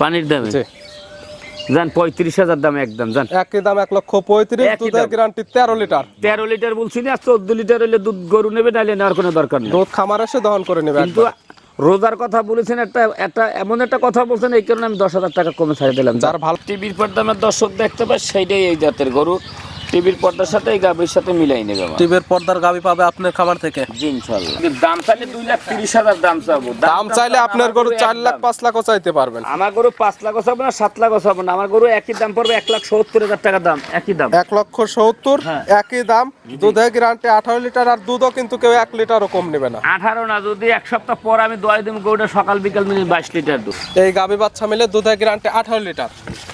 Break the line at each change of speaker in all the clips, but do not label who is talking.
পানির দামে? যান পঁয়ত্রিশ হাজার দাম একদম যান
একই দাম এক লক্ষ পঁয়ত্রিশ দুধের গ্যারান্টি তেরো লিটার।
তেরো লিটার বলছি না চোদ্দ লিটার হলে দুধ গরু নেবে নাহলে নেওয়ার কোনো দরকার নেই।
দুধ খামার এসে দহন করে নেবে
কিন্তু রোজার কথা বলেছেন একটা একটা এমন একটা কথা বলছেন এই কারণে আমি দশ হাজার টাকা কমে ছাড়ে দিলাম
যার ভালো
টিভির পর্দামের দর্শক দেখতে পায় সেইটাই এই জাতের গরু। টিভির পর্দার সাথে এই গাভীর সাথে মিলাই নেবে আমার।
টিভির পর্দার গাবি পাবে আপনার খামার থেকে।
জি ইনশাল্লাহ। দাম চাইলে দুই লাখ তিরিশ হাজার দাম চাবো।
দাম চাইলে আপনার গরু চার লাখ পাঁচ লাখও চাইতে পারবেন।
আমার গরু পাঁচ লাখ হবে না সাত লাখ হবে না। আমার গরু একই দাম পড়বে এক লাখ সত্তর হাজার টাকা দাম একই দাম।
এক লক্ষ সত্তর
হ্যাঁ।
একই দাম। দুধের গ্যারান্টি আঠারো লিটার আর দুধও কিন্তু কেউ এক লিটারও কম নেবে না।
আঠারো না যদি এক সপ্তাহ পর আমি দোয়াই দেবো গরুটা সকাল বিকাল মিলে বাইশ লিটার দুধ।
এই গাবি বাচ্চা মিলে দুধের গ্যারান্টি আঠারো লিটার।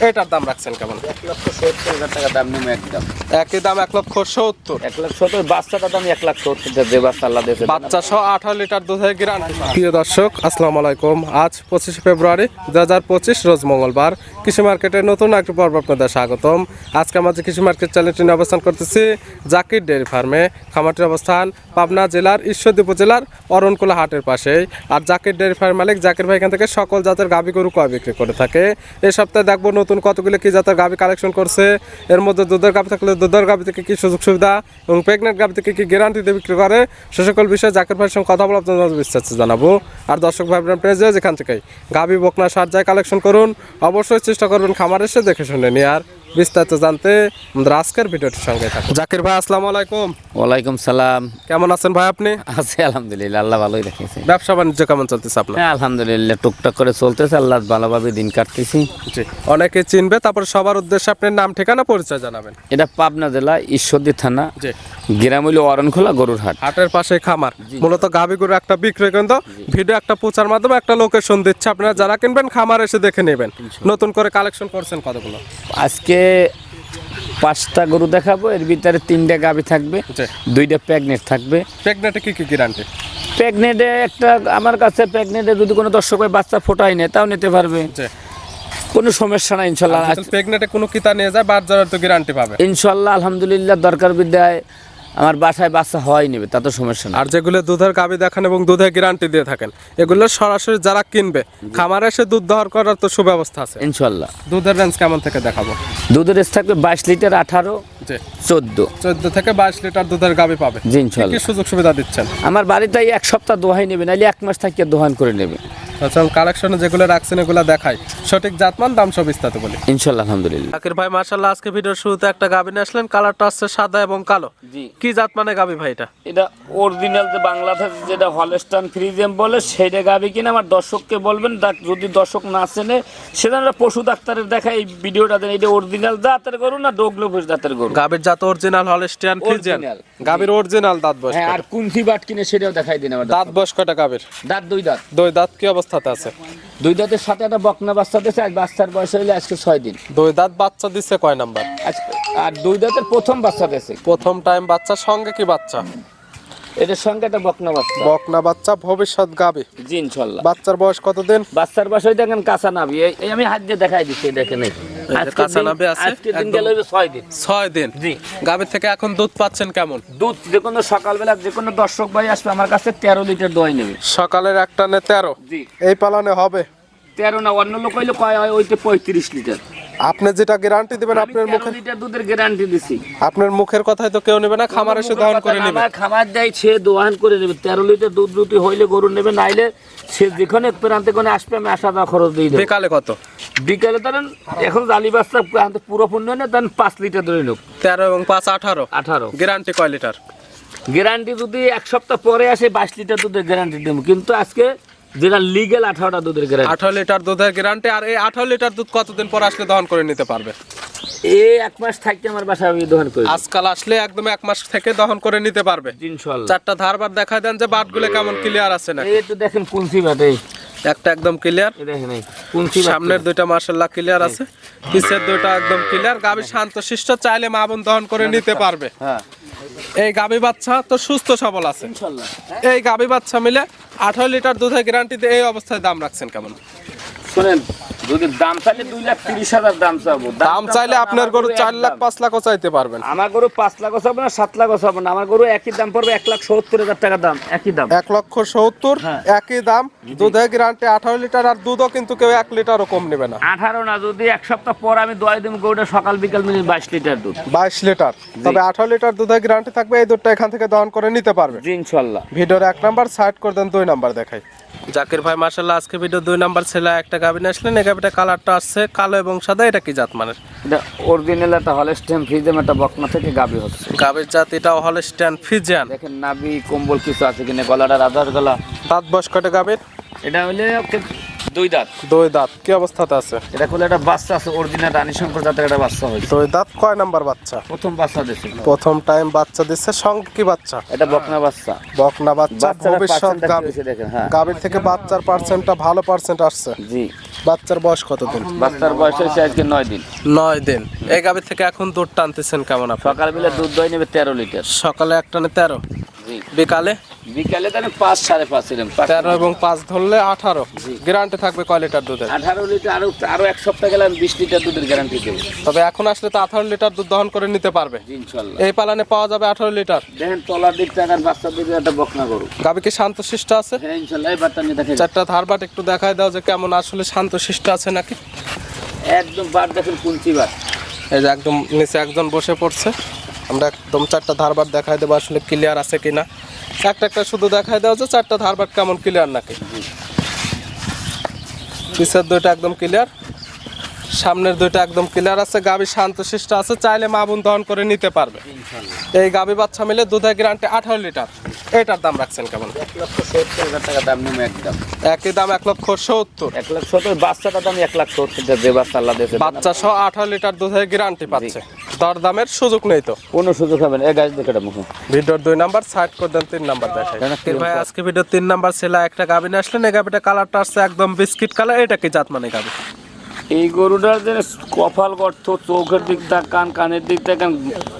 এটার দাম রাখছেন কেমন?
এক লক্ষ সত্তর হাজার টাকা দাম নেবে একদম।
একই দাম এক লক্ষ সত্তর।
এক লাখ সত্তর বাচ্চাটার দাম এক লাখ সত্তর যে বাচ্চা আল্লাহ দিয়েছে।
বাচ্চা সহ আঠারো লিটার দুধের গ্যারান্টি। প্রিয় দর্শক আসসালামু আলাইকুম। আজ পঁচিশে ফেব্রুয়ারি দু হাজার পঁচিশ রোজ মঙ্গলবার। কৃষি মার্কেটের নতুন একটি পর্ব আপনাদের স্বাগতম। আজকে আমাদের কৃষি মার্কেট চ্যানেলটি নিয়ে অবস্থান করতেছি জাকির ডেয়ারি ফার্মে। খামারটির অবস্থান পাবনা জেলার ঈশ্বরদী উপজেলার অরণকুলা হাটের পাশেই। আর জাকির ডেয়ারি ফার্ম মালিক জাকির ভাই এখান থেকে সকল জাতের গাভী গরু কয় বিক্রি করে থাকে। এই সপ্তাহে দেখব নতুন কতগুলো কি জাতের গাভী কালেকশন করছে। এর মধ্যে দুধের গাভী থাকলে দুধের গাভী থেকে কি সুযোগ সুবিধা এবং প্রেগনেন্ট গাভী থেকে কী গ্যারান্টি দিয়ে বিক্রি করে, সে সকল বিষয়ে জাকির ভাইয়ের সঙ্গে কথা বলে আপনাদের বিস্তারিত জানাব। আর দর্শক ভাই বোন পেজে যেখান থেকে গাভী বকনা সার যায় কালেকশন করুন। অবশ্যই চেষ্টা করবেন খামার এসে দেখে শুনে নিয়ে আর বিস্তারিত জানতে আমাদের আজকের ভিডিওটির সঙ্গে থাকুন। জাকির ভাই আসসালামু আলাইকুম।
ওয়ালাইকুম সালাম।
কেমন আছেন ভাই আপনি?
আছি আলহামদুলিল্লাহ আল্লাহ ভালোই রেখেছে
ব্যবসা বাণিজ্য কেমন চলতেছে আপনার?
হ্যাঁ আলহামদুলিল্লাহ টুকটাক করে চলতেছে আল্লাহ ভালোভাবে দিন কাটতেছি।
জি অনেকে চিনবে তারপর সবার উদ্দেশ্যে আপনার নাম ঠিকানা পরিচয় জানাবেন।
এটা পাবনা জেলা ঈশ্বরদী থানা
জি।
গ্রাম হইল অরণখোলা গরুর হাট
হাটের পাশে খামার। মূলত গাভী গরু একটা বিক্রয় কেন্দ্র। ভিডিও একটা প্রচার মাধ্যমে একটা লোকেশন দিচ্ছে। আপনারা যারা কিনবেন খামার এসে দেখে নেবেন। নতুন করে কালেকশন করছেন কতগুলো?
আজকে পাঁচটা গরু দেখাবো এর ভিতরে তিনটা গাভি থাকবে দুইটা প্যাগনেট থাকবে।
প্যাগনেটে কি কি কি গ্যারান্টি?
প্যাগনেটে একটা আমার কাছে প্যাগনেটে যদি কোনো দর্শক ভাই বাচ্চা ফোটাই নেয় তাও নিতে পারবে। কোনো সমস্যা নাই ইনশাল্লাহ।
প্যাগনেটে কোনো কিতা নিয়ে যায় বাদ যাওয়ার তো গ্যারান্টি পাবে।
ইনশাল্লাহ আলহামদুলিল্লাহ দরকার বিদ্যায় আমার বাসায় বাচ্চা হওয়াই নেবে তা তো সমস্যা না।
আর যেগুলো দুধের গাভী দেখান এবং দুধের গ্যারান্টি দিয়ে থাকেন এগুলো সরাসরি যারা কিনবে খামারে এসে দুধ দহন করার তো সুব্যবস্থা আছে।
ইনশাল্লাহ
দুধের রেঞ্জ কেমন থেকে দেখাবো?
দুধের রেস থাকবে বাইশ লিটার আঠারো চোদ্দ।
চোদ্দ থেকে বাইশ লিটার দুধের গাভী পাবে।
জি ইনশাল্লাহ
সুযোগ সুবিধা দিচ্ছেন?
আমার বাড়িতে এক সপ্তাহ দোহাই নেবে নাহলে এক মাস থাকিয়ে দোহান করে নেবে।
আচ্ছা কালেকশনে যেগুলো রাখছেন এগুলো দেখাই। সঠিক জাতমান দাম সব বিস্তারিত বলি।
ইনশাল্লাহ আলহামদুলিল্লাহ।
জাকির ভাই মার্শাল্লাহ আজকে ভিডিওর শুরুতে একটা গাভী নিয়ে আসলেন। কালারটা আসছে সাদা এবং কালো।
জি।
কি জাত মানে গাভী ভাই এটা?
এটা অরিজিনাল যে বাংলাদেশ যেটা হলস্টান ফ্রিজেম বলে গাবি কিনা আমার দর্শককে বলবেন। যদি দর্শক না চেনে সেটা আমরা পশু ডাক্তারের দেখা এই ভিডিওটা দেন। এটা অরিজিনাল জাতের গরু না ডোগলোভের জাতের গরু?
গাভীর জাত অরিজিনাল হলস্টিয়ান ফ্রিজিয়ান
Original।
গাভীর অরিজিনাল দাঁত বয়স
হ্যাঁ আর কুন্থি বাট কিনে সেটাও দেখাই দিন আমার
দাঁত বয়স কয়টা গাভীর
দাঁত দুই দাঁত।
দুই দাঁত কি অবস্থাতে আছে।
দুই দাঁতের সাথে একটা বকনা বাচ্চা দিয়েছে আজ বাচ্চার বয়স হইলে আজকে ছয় দিন।
দুই দাঁত বাচ্চা দিচ্ছে কয় নাম্বার?
আর দুই দাঁতের প্রথম বাচ্চা দিয়েছে।
প্রথম টাইম বাচ্চার সঙ্গে কি বাচ্চা?
এটার সঙ্গে একটা বকনা বাচ্চা।
বকনা বাচ্চা ভবিষ্যৎ গাবে।
জি ইনশাল্লাহ।
বাচ্চার বয়স কতদিন?
বাচ্চার বয়স ওই দেখেন কাঁচা নাবি এই আমি হাত দিয়ে দেখাই দিচ্ছি দেখেন এই।
কাঁচা নাভি আছে?
আজকের দিন গেল দিন।
দিন?
জি।
থেকে এখন দুধ পাচ্ছেন কেমন?
দুধ যে কোনো সকালবেলা যে কোনো দর্শক ভাই আসবে আমার কাছে তেরো লিটার দই নেবে।
সকালের একটা নে তেরো।
জি।
এই পালনে হবে।
তেরো না অন্য লোক হইলে কয় হয় ওইতে পঁয়ত্রিশ লিটার।
আপনি যেটা গ্যারান্টি দিবেন আপনার মুখে
লিটার দুধের গ্যারান্টি দিছি।
আপনার মুখের কথাই তো কেউ নেবে না খামার এসে দহন করে নেবে।
আমার খামার দেয় সে দোয়ান করে নেবে। তেরো লিটার দুধ রুটি হইলে গরু নেবে নাইলে সে যেখানে প্রান্তে কোনে আসবে আমি আসা দেওয়া খরচ দিয়ে দেবো।
বিকালে কত?
বিকালে ধরেন এখন জালি প্রান্তে পুরো পূর্ণ না দেন পাঁচ লিটার ধরে নেব।
তেরো এবং পাঁচ আঠারো?
আঠারো।
গ্যারান্টি কয় লিটার?
গ্যারান্টি যদি এক সপ্তাহ পরে আসে বাইশ লিটার দুধের গ্যারান্টি দেবো। কিন্তু আজকে যেটা লিগেল আঠারোটা দুধের গ্যারান্টি
আঠারো লিটার দুধের গ্যারান্টি আর এই আঠারো লিটার দুধ কতদিন পর আসলে দহন করে নিতে পারবে?
এই এক মাস থাকতে আমার বাসা আমি দোকান করি।
আজকাল আসলে একদম এক মাস থেকে দহন করে নিতে পারবে। চারটা ধারবার দেখা দেন যে বাটগুলো কেমন ক্লিয়ার আছে না
এই তো দেখেন কুলসি বাটে
একটা একদম ক্লিয়ার সামনের দুইটা মার্শাল্লাহ ক্লিয়ার আছে। পিছের দুইটা একদম ক্লিয়ার গাভী শান্ত শিষ্ট চাইলে মা বোন দহন করে নিতে পারবে।
হ্যাঁ।
এই গাভী বাচ্চা তো সুস্থ সবল আছে। এই গাভী বাচ্চা মিলে আঠারো লিটার দুধের গ্যারান্টিতে এই অবস্থায় দাম রাখছেন কেমন?
শোনেন যদি দাম চাইলে দুই লাখ তিরিশ হাজার দাম চাবো।
দাম চাইলে আপনার গরু চার লাখ পাঁচ লাখও চাইতে পারবেন।
আমার গরু পাঁচ লাখ না সাত লাখ না। আমার গরু একই দাম পড়বে এক লাখ সত্তর হাজার টাকা দাম একই দাম।
এক লক্ষ সত্তর
হ্যাঁ।
একই দাম। দুধের গ্যারান্টি আঠারো লিটার আর দুধও কিন্তু কেউ এক লিটারও কম নেবে না।
আঠারো না যদি এক সপ্তাহ পর আমি দোয়াই দিব গরুটা সকাল বিকাল মিনিট বাইশ লিটার দুধ।
বাইশ লিটার। তবে আঠারো লিটার দুধের গ্যারান্টি থাকবে এই দুধটা এখান থেকে দহন করে নিতে পারবে।
ইনশাল্লাহ।
ভিডিওর এক নাম্বার সাইড করে দেন দুই নাম্বার দেখাই। জাকির ভাই মার্শাল্লাহ আজকে ভিডিও দুই নাম্বার ছেলে একটা গাবিন আসলেন এই গাবিটা কালারটা আসছে কালো এবং সাদা এটা কি জাত মানের?
এটা অরিজিনাল একটা হলস্টেম ফ্রিজেম একটা বকনা থেকে গাবি হচ্ছে।
গাবির জাত এটা হল স্ট্যান্ড ফিজিয়ান
দেখেন নাবি কম্বল কিছু আছে কিনা গলাটা রাধার গলা।
দাঁত বয়স কটা গাবির?
এটা হলে দুই দাঁত।
দুই দাঁত কি অবস্থাতে আছে?
এটা করলে একটা বাচ্চা আছে অরিজিনাল রানী শঙ্কর জাতের একটা বাচ্চা হয়েছে।
দুই দাঁত কয় নাম্বার বাচ্চা?
প্রথম বাচ্চা দিয়েছে
প্রথম টাইম বাচ্চা দিচ্ছে সঙ্গে কি বাচ্চা?
এটা বকনা বাচ্চা।
বকনা বাচ্চা ভবিষ্যৎ
হ্যাঁ।
গাবির থেকে বাচ্চার পার্সেন্টটা ভালো পার্সেন্ট আসছে।
জি।
বাচ্চার বয়স কতদিন?
বাচ্চার বয়স হয়েছে আজকে নয় দিন।
নয় দিন। এই গাবির থেকে এখন দুধ টানতেছেন কেমন আপনি?
সকালবেলা দুধ দই নেবে তেরো লিটার।
সকালে একটা না তেরো? বিকালে?
বিকালে তাহলে পাঁচ সাড়ে পাঁচ এরকম পাঁচ-
তেরো এবং পাঁচ ধরলে আঠারো। গ্যারান্টি থাকবে কয় লিটার দুধের?
আঠারো লিটার আরও আরও এক সপ্তাহ গেলে আমি বিশ লিটার দুধের গ্যারান্টি দেবো।
তবে এখন আসলে তো আঠারো লিটার দুধ দহন করে নিতে পারবে।
ইনশাল্লাহ।
এই পালানে পাওয়া যাবে আঠারো লিটার।
দেখেন তলার দিক টাকার বাচ্চার দিকে একটা বকনা গরু।
গাবি কি শান্ত শিষ্ট আছে?
হ্যাঁ ইনশাল্লাহ এই বাচ্চা নিয়ে দেখেন
চারটা ধারবাট একটু দেখায় দাও যে কেমন আসলে শান্ত শিষ্ট আছে নাকি।
একদম বার দেখেন কুঞ্চি বার
এই যে একদম নিচে একজন বসে পড়ছে। আমরা একদম চারটা ধারবাট দেখায় দেবো আসলে ক্লিয়ার আছে কিনা। একটা একটা শুধু দেখায় দেওয়া যে চারটা ধারবাট কেমন ক্লিয়ার নাকি? পিছের দুইটা একদম ক্লিয়ার সামনের দুইটা একদম ক্লিয়ার আছে গাবি শান্তশিষ্ট আছে চাইলে মা বোন দহন করে নিতে পারবে। এই গাবি বাচ্চা মিলে দুধের গ্যারান্টি আঠারো লিটার এটার দাম রাখছেন কেমন? একই দাম এক লক্ষ সত্তর।
এক লাখ সত্তর বাচ্চাটার দাম এক লাখ সত্তর যে বাচ্চা আল্লাহ
বাচ্চা সহ আঠারো লিটার দুধের গ্যারান্টি পাচ্ছে। দর দামের সুযোগ নেই তো।
কোনো সুযোগ হবে না। এ গাছ দেখে মুখে
ভিডিওর দুই নাম্বার সাইড করে দেন তিন নাম্বার দেখাই। ভাই আজকে ভিডিও তিন নাম্বার ছেলে একটা গাবিন আসলেন এই গাবিটা কালারটা আসছে একদম বিস্কিট কালার এটা কি জাত মানে গাবি
এই গরুটার যে কপাল গর্ত চোখের দিক কান কানের দিক কান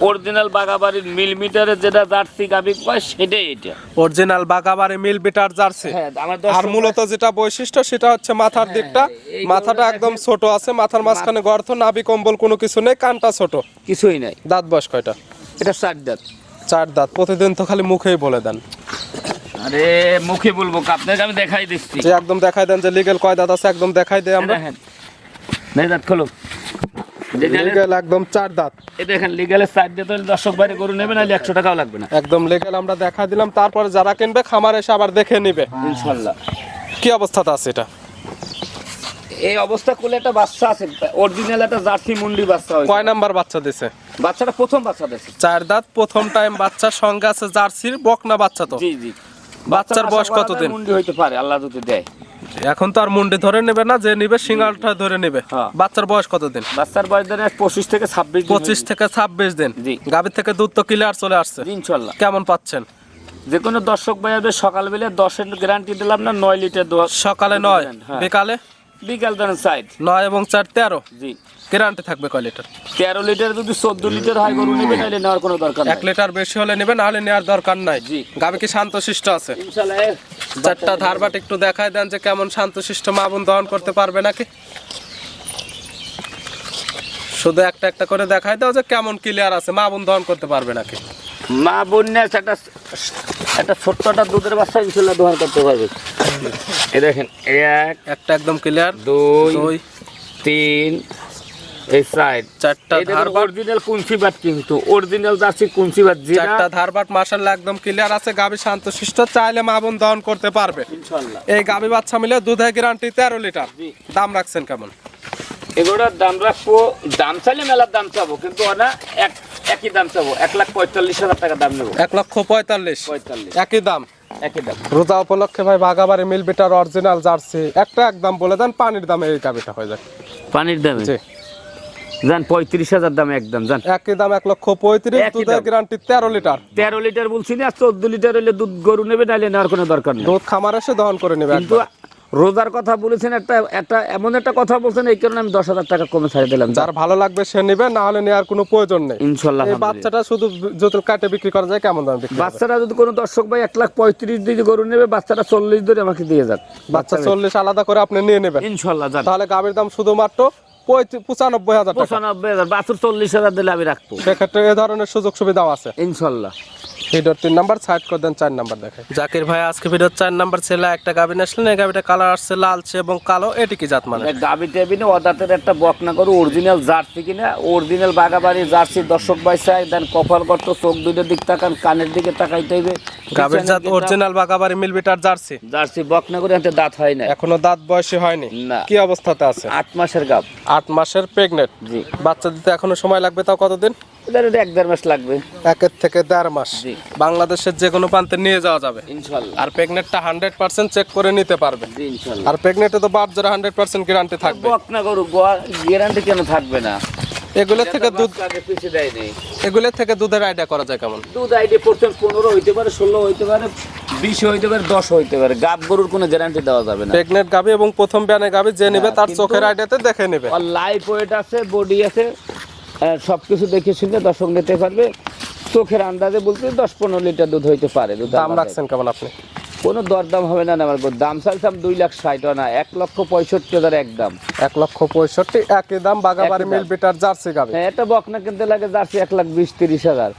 অরিজিনাল বাগাবাড়ির মিলিমিটারের যেটা জার্সি গাবি কয় সেটাই এটা।
অরিজিনাল বাগাবারে মিল বিটার জার্সি।
হ্যাঁ
আর মূলত যেটা বৈশিষ্ট্য সেটা হচ্ছে মাথার দিকটা। মাথাটা একদম ছোট আছে মাথার মাঝখানে গর্ত নাভি কম্বল কোনো কিছু নেই কানটা ছোট।
কিছুই নাই।
দাঁত বয়স কয়টা?
এটা ষাট দাঁত।
চার দাঁত। প্রতিদিন তো খালি মুখেই বলে দেন।
আরে মুখে বলব আপনাকে আমি দেখাই দিচ্ছি।
একদম দেখাই দেন যে লিগেল কয় দাঁত আছে একদম দেখাই দেয় আমরা।
নেই দাঁত খোলো।
লিগেল একদম চার দাঁত।
এই দেখেন লিগালের সাইড দিয়ে তো দর্শক বাইরে গরু নেবে নাহলে একশো টাকাও লাগবে না।
একদম লিগেল আমরা দেখা দিলাম। তারপরে যারা কিনবে খামার এসে আবার দেখে নিবে।
ইনশাল্লাহ।
কি অবস্থাতে আছে এটা?
এই অবস্থা করলে একটা বাচ্চা আছে অরিজিনাল একটা জার্সি মুন্ডি বাচ্চা
কয় নাম্বার বাচ্চা দিছে?
বাচ্চাটা প্রথম বাচ্চা
চার দাঁত প্রথম টাইম বাচ্চার সঙ্গে আছে জার্সির বকনা বাচ্চা তো।
জি জি।
বাচ্চার বয়স কতদিন?
মুন্ডি হইতে পারে আল্লাহ যদি দেয়।
এখন তো আর মুন্ডি ধরে নেবে না যে নিবে সিঙ্গালটা ধরে নেবে।
হ্যাঁ।
বাচ্চার বয়স কতদিন
বাচ্চার বয়স ধরে পঁচিশ থেকে ছাব্বিশ
পঁচিশ থেকে ছাব্বিশ দিন। গাভীর থেকে দুধ তো ক্লিয়ার চলে আসছে।
ইনশাল্লাহ।
কেমন পাচ্ছেন?
যে কোনো দর্শক ভাই সকাল সকালবেলা দশের গ্যারান্টি দিলাম না নয় লিটার
সকালে নয়
হ্যাঁ।
বিকালে?
বিকাল ধরেন সাইড
নয় এবং চার তেরো।
জি।
গ্যারান্টি থাকবে কয় লিটার?
তেরো লিটার যদি চোদ্দ লিটার হয় গরু নেবে তাহলে নেওয়ার কোনো দরকার
এক লিটার বেশি হলে নেবে নাহলে নেওয়ার দরকার নাই।
জি।
গাভী কি শান্তশিষ্ট আছে? চারটা ধারবাট একটু দেখায় দেন যে কেমন শান্তশিষ্ট মা বোন দহন করতে পারবে নাকি? শুধু একটা একটা করে দেখায় দাও যে কেমন ক্লিয়ার আছে মা বোন দহন করতে পারবে নাকি?
মা বন্যা একটা একটা ছোট্ট একটা দুধের বাচ্চা ইনশাল্লাহ করতে পারবে। এ দেখেন এক
একটা একদম ক্লিয়ার
দুই
দুই
তিন এই সাইড
চারটা ধারবাট
অরিজিনাল কুঞ্চি বাট কিন্তু অরিজিনাল জার্সি কুঞ্চি বাট জি
চারটা ধারবাট মাসাল্লাহ একদম ক্লিয়ার আছে। গাভী শান্তশিষ্ট চাইলে মা বোন দহন করতে পারবে।
ইনশাল্লাহ।
এই গাভী বাচ্চা মিলে দুধের গ্যারান্টি তেরো লিটার। দাম রাখছেন কেমন?
এগুলোর দাম রাখব দাম চাইলে মেলার দাম চাবো কিন্তু ওনা এক একই দাম চাবো। এক লাখ পঁয়তাল্লিশ হাজার টাকা দাম নেব।
এক লক্ষ পঁয়তাল্লিশ।
পঁয়তাল্লিশ।
একই দাম।
একই দাম।
রোজা উপলক্ষে ভাই বাগাবাড়ি মিল বিটার অরিজিনাল জার্সি। একটা একদম বলে দেন পানির দামে এই হয়ে যায়।
পানির দামে?
জি।
যান পঁয়ত্রিশ হাজার দাম একদম যান।
একই দাম এক লক্ষ পঁয়ত্রিশ দুধের। গ্যারান্টি তেরো লিটার।
তেরো লিটার বলছি না চোদ্দ লিটার হলে দুধ গরু নেবে নাহলে নেওয়ার কোনো দরকার নেই।
দুধ খামার এসে দহন করে নেবে
কিন্তু
একবার।
রোজার কথা বলেছেন একটা একটা এমন একটা কথা বলছেন এই কারণে আমি দশ হাজার টাকা কমে ছাড়ে দিলাম।
যার ভালো লাগবে সে নিবে না হলে নেওয়ার কোনো প্রয়োজন নেই।
ইনশাল্লাহ
বাচ্চাটা শুধু যদি কাটে বিক্রি করা যায় কেমন দামে?
বাচ্চারা যদি কোনো দর্শক ভাই এক লাখ পঁয়ত্রিশ দিয়ে গরু নেবে বাচ্চাটা চল্লিশ ধরে আমাকে দিয়ে যাক।
বাচ্চা চল্লিশ আলাদা করে আপনি নিয়ে নেবেন।
ইনশাল্লাহ
তাহলে গাভীর দাম শুধুমাত্র পঁচানব্বই হাজার
পঁচানব্বই হাজার বাছুর চল্লিশ হাজার দিলে আমি রাখব।
সেক্ষেত্রে এ ধরনের সুযোগ সুবিধাও আছে।
ইনশাল্লাহ।
ভিডিওর তিন নাম্বার সাইড করে দেন চার নাম্বার দেখে জাকির ভাই আজকে ভিডিওর চার নাম্বার ছেলে একটা গাভী আসলেন এই গাভীটা কালার আসছে লালচে এবং কালো এটি কি জাত মানে?
গাবি টেবিনে অদাতের একটা বকনা করু অরিজিনাল জার্সি কিনা অরিজিনাল বাগাবাড়ি জার্সি দর্শক ভাই চাই দেন কপাল করত চোখ দুইটার দিক তাকান কানের দিকে তাকাইতে হইবে।
গাভীর জাত অরিজিনাল বাগাবাড়ি মিলবিটার জার্সি।
জার্সি বকনা করে হাতে দাঁত হয় না
এখনও দাঁত বয়সী হয়নি।
না।
কি অবস্থাতে আছে?
আট মাসের গাব
আট মাসের প্রেগনেন্ট
জি।
বাচ্চা দিতে এখনও সময় লাগবে তাও কতদিন?
এদের এক দেড় মাস লাগবে।
একের থেকে দেড় মাস। বাংলাদেশের যে কোনো প্রান্তে নিয়ে যাওয়া যাবে।
ইনশাল্লাহ।
আর প্রেগনেন্টটা হান্ড্রেড পার্সেন্ট চেক করে নিতে পারবে।
ইনশাল্লাহ।
আর প্রেগনেন্টে তো বাদ জোড়া হান্ড্রেড পার্সেন্ট গ্যারান্টি থাকবে।
বকনা করু গ্যারান্টি কেন থাকবে না?
এগুলোর থেকে দুধ
বাচ্চাকে পিছিয়ে দেয় নেই।
এগুলোর থেকে দুধের আইডিয়া করা যায় কেমন?
দুধ পনেরো হইতে পারে ষোলো হইতে পারে বিশ হইতে পারে দশ হইতে পারে। গাব গরুর কোনো গ্যারান্টি দেওয়া যাবে না।
প্রেগনেন্ট গাবি এবং প্রথম ব্যানে গাবি যে নেবে তার
কিন্তু-
চোখের আইডিয়াতে দেখে নেবে।
আর লাইফ ওয়েট আছে বডি আছে সব কিছু দেখে শুনে দর্শক নিতে পারবে। চোখের আন্দাজে বলতে দশ পনেরো লিটার দুধ হইতে পারে
দাম রাখছেন কেমন আপনি?
কোনো দরদাম হবে না আমার দাম চাইছিলাম দুই লাখ ষাট না এক লক্ষ পঁয়ষট্টি হাজার এক দাম।
এক লক্ষ পঁয়ষট্টি একই দাম বাগাবাড়ি মিল বিটার জার্সি গাবে।
হ্যাঁ এটা বকনা কিনতে লাগে জার্সি এক লাখ বিশ তিরিশ হাজার।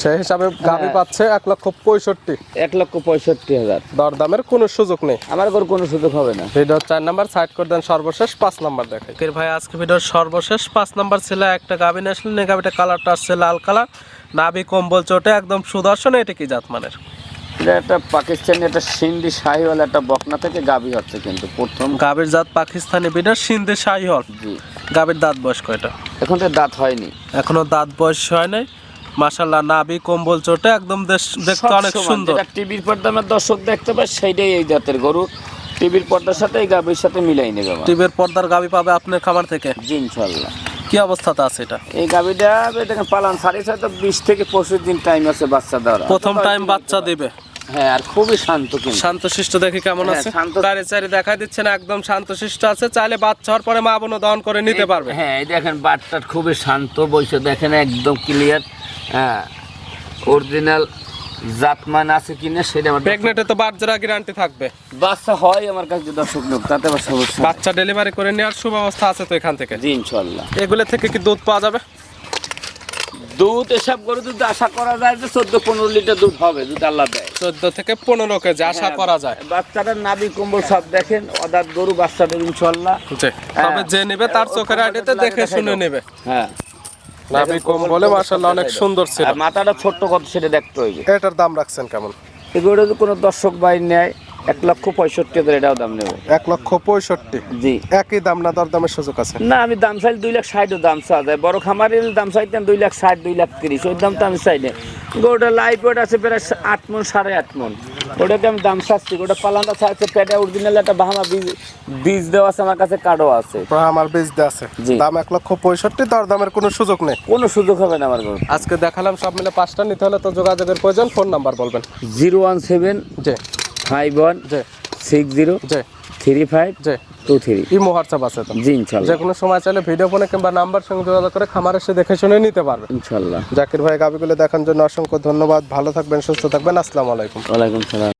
সেই হিসাবে গাবি
হ্যাঁ।
পাচ্ছে এক লক্ষ পঁয়ষট্টি।
এক লক্ষ পঁয়ষট্টি হাজার।
দরদামের কোনো সুযোগ নেই।
আমার ঘর কোনো সুযোগ হবে না।
ভিডিও চার নাম্বার সাইড করে দেন সর্বশেষ পাঁচ নাম্বার দেখে। ভাই আজকে ভিডিওর সর্বশেষ পাঁচ নাম্বার ছিল একটা গাবি নিয়ে আসলেন এই গাবিটা কালারটা আসছে লাল কালার। নাভি কম্বল চোটে একদম সুদর্শন এটা কি জাত মানের?
এটা একটা পাকিস্তানি একটা সিন্ধি শাহিওয়াল একটা বকনা থেকে গাবি হচ্ছে কিন্তু প্রথম।
গাবির জাত পাকিস্তানি বিটার সিন্ধি শাহি হল
জি।
গাবির দাঁত বয়স কয়টা?
এখন তো দাঁত হয়নি।
এখনও দাঁত বয়স হয় নাই। মাশাল্লাহ নাভি কম্বল চোটে একদম দেখতে অনেক সুন্দর।
টিভির পর্দা আমরা দর্শক দেখতে পায় সেইটাই এই জাতের গরু। টিভির পর্দার সাথে এই গাভীর সাথে মিলাই নেবে।
টিভির পর্দার গাবি পাবে আপনার খাবার থেকে?
জি ইনশাল্লাহ
কি অবস্থাতে আছে এটা?
এই গাবিটা দেখেন পালান সাড়ে ছয় তো বিশ থেকে পঁচিশ দিন টাইম আছে বাচ্চা দেওয়ার।
প্রথম টাইম বাচ্চা দিবে।
হ্যাঁ আর খুবই শান্ত কিন্তু।
শান্তশিষ্ট দেখি কেমন
হ্যাঁ,
আছে?
শান্ত-
গাড়ি দেখা দিচ্ছে না একদম শান্তশিষ্ট আছে। চাইলে বাচ্চা হওয়ার পরে মা বোনও দহন করে নিতে পারবে।
হ্যাঁ এই দেখেন বাটটা খুবই শান্ত বসে দেখেন একদম ক্লিয়ার হ্যাঁ অরিজিনাল জাতমান আছে কিনা সেটা আমার
প্রেগনেন্টে তো বাচ্চারা গ্যারান্টি থাকবে।
বাচ্চা হয় আমার কাছে দর্শক লোক তাতে আবার সমস্যা
বাচ্চা ডেলিভারি করে নেওয়ার সুব্যবস্থা আছে তো এখান থেকে?
জি
এগুলো থেকে কি দুধ পাওয়া যাবে?
দুধ এসব গরু দুধ আশা করা যায় যে চোদ্দ পনেরো লিটার দুধ হবে দুধ আল্লাহ দেয়।
চোদ্দ থেকে পনেরো কেজি আশা
হ্যাঁ,
করা যায়।
বাচ্চাটার নাবি কম্বল সব দেখেন অদার গরু বাচ্চাটার ইনশাল্লাহ।
তবে যে নেবে তার চোখের আইডিতে দেখে শুনে নেবে।
হ্যাঁ।
নাভি কম বলে মাশাল্লাহ অনেক সুন্দর ছিল।
মাথাটা ছোট্ট কত সেটা দেখতে হইবে
এটার দাম রাখছেন কেমন?
এগুলো যদি কোনো দর্শক বাই নেয় এক লক্ষ পঁয়ষট্টি হাজার এটাও দাম নেব।
এক লক্ষ পঁয়ষট্টি?
জি।
একই দাম না দরদামের সুযোগ আছে?
না আমি দাম চাইলে দুই লাখ ষাটও দাম চাওয়া যায়। বড় খামারের দাম চাইতেন দুই লাখ ষাট দুই লাখ তিরিশ। ওই দাম তো আমি চাই না। গরুটা লাইফ ওটা আছে প্রায় আট মন সাড়ে আট মন। ওটাকে আমি দাম চাচ্ছি। ওটা পালানটা চাচ্ছে প্যাটে অরিজিনাল একটা বাহামা বীজ বীজ দেওয়া আছে আমার কাছে কার্ডও আছে।
আমার বীজ দেওয়া আছে। দাম এক লক্ষ পঁয়ষট্টি দরদামের কোনো সুযোগ নেই?
কোনো সুযোগ হবে না আমার
আজকে দেখালাম সব মিলে পাঁচটা নিতে হলে তো যোগাযোগের প্রয়োজন। ফোন নাম্বার বলবেন।
জিরো ওয়ান সেভেন
জি।
ফাইভ ওয়ান সিক্স জিরো
জি।
Three five two three.
Imo WhatsApp আছে তো?
জি ইনশাল্লাহ।
যে কোনো সময় চাইলে ভিডিও ফোনে কিংবা নাম্বার সঙ্গে যোগাযোগ করে খামার এসে দেখে শুনে নিতে পারবে
ইনশাল্লাহ।
জাকির ভাই গাবিগুলো দেখার জন্য অসংখ্য ধন্যবাদ। ভালো থাকবেন সুস্থ থাকবেন। আসসালামু আলাইকুম।
ওয়ালাইকুম সালাম।